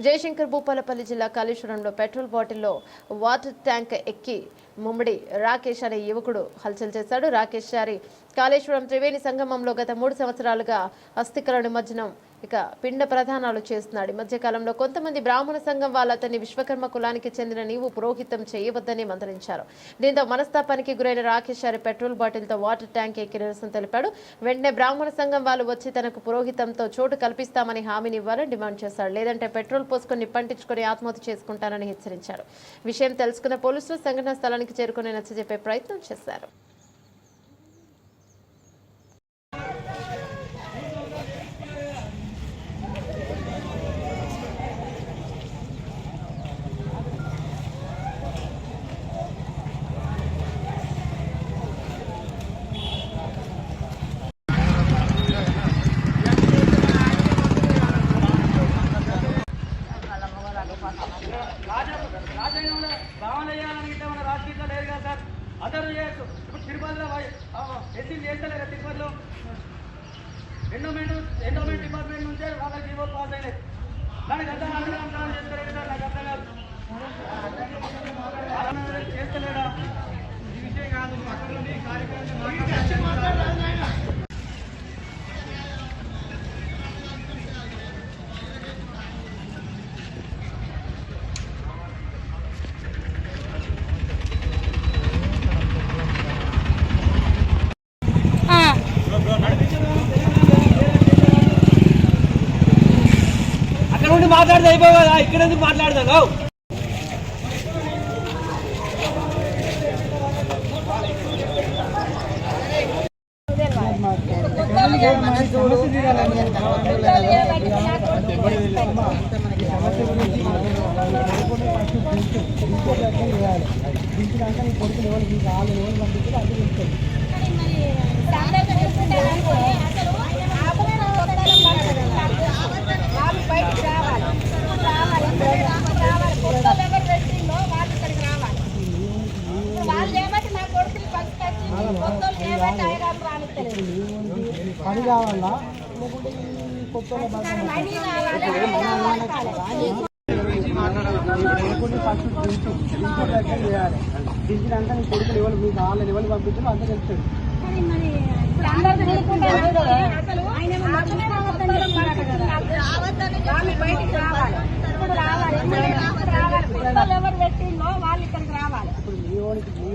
జయశంకర్ భూపాలపల్లి జిల్లా కాళేశ్వరంలో పెట్రోల్ బాటిల్లో వాటర్ ట్యాంక్ ఎక్కి ముమ్మడి రాకేష్ అనే యువకుడు హల్చల్ చేశాడు. రాకేష్ చారి కాళేశ్వరం త్రివేణి సంగమంలో గత మూడు సంవత్సరాలుగా అస్థికల నిమజ్జనం ఇక పిండ ప్రధానాలు చేస్తున్నాడు. ఈ మధ్యకాలంలో కొంతమంది బ్రాహ్మణ సంఘం వాళ్ళు అతన్ని విశ్వకర్మ కులానికి చెందిన నీవు పురోహితం చేయవద్దని మందలించారు. దీంతో మనస్తాపానికి గురైన రాకేష్ గారి పెట్రోల్ బాటిల్తో వాటర్ ట్యాంక్ ఎక్కి నిరసన తెలిపాడు. వెంటనే బ్రాహ్మణ సంఘం వాళ్ళు వచ్చి తనకు పురోహితంతో చోటు కల్పిస్తామని హామీని ఇవ్వాలని డిమాండ్ చేశాడు లేదంటే పెట్రోల్ పోసుకొని నిప్పంటించుకొని ఆత్మహత్య చేసుకుంటానని హెచ్చరించారు. విషయం తెలుసుకున్న పోలీసులు సంఘటనా స్థలానికి చేరుకుని నచ్చజెప్పే ప్రయత్నం చేశారు. అందరూ చేయొచ్చు ఇప్పుడు తిరుపతిలో ఎస్సీలు చేస్తలేరు తిరుపతిలో? ఎండోమెంట్ ఎండోమెంట్ డిపార్ట్మెంట్ నుంచే వాళ్ళకి జీవోలు పాస్ అయినాయి. దానికి అర్థం అర్థం చేస్తలేదు సార్ నాకు అర్థం కాదు. చేస్తలేడా? ఈ విషయం కాదు పక్కన నుండి కార్యక్రమం అక్కడ నుండి మాట్లాడితే అయిపోయి కదా ఇక్కడ ఎందుకు మాట్లాడతావు? వాళ్ళు పని కావాలా దించినాక నీ కొడుకులు ఎవరు మీకు కావాలని ఎవరు పంపించారు తెలుస్తుంది వాళ్ళు రావాలి రావాలి ఎవరు పెట్టిందో వాళ్ళు ఇక్కడికి రావాలి ఇప్పుడు మీ మీ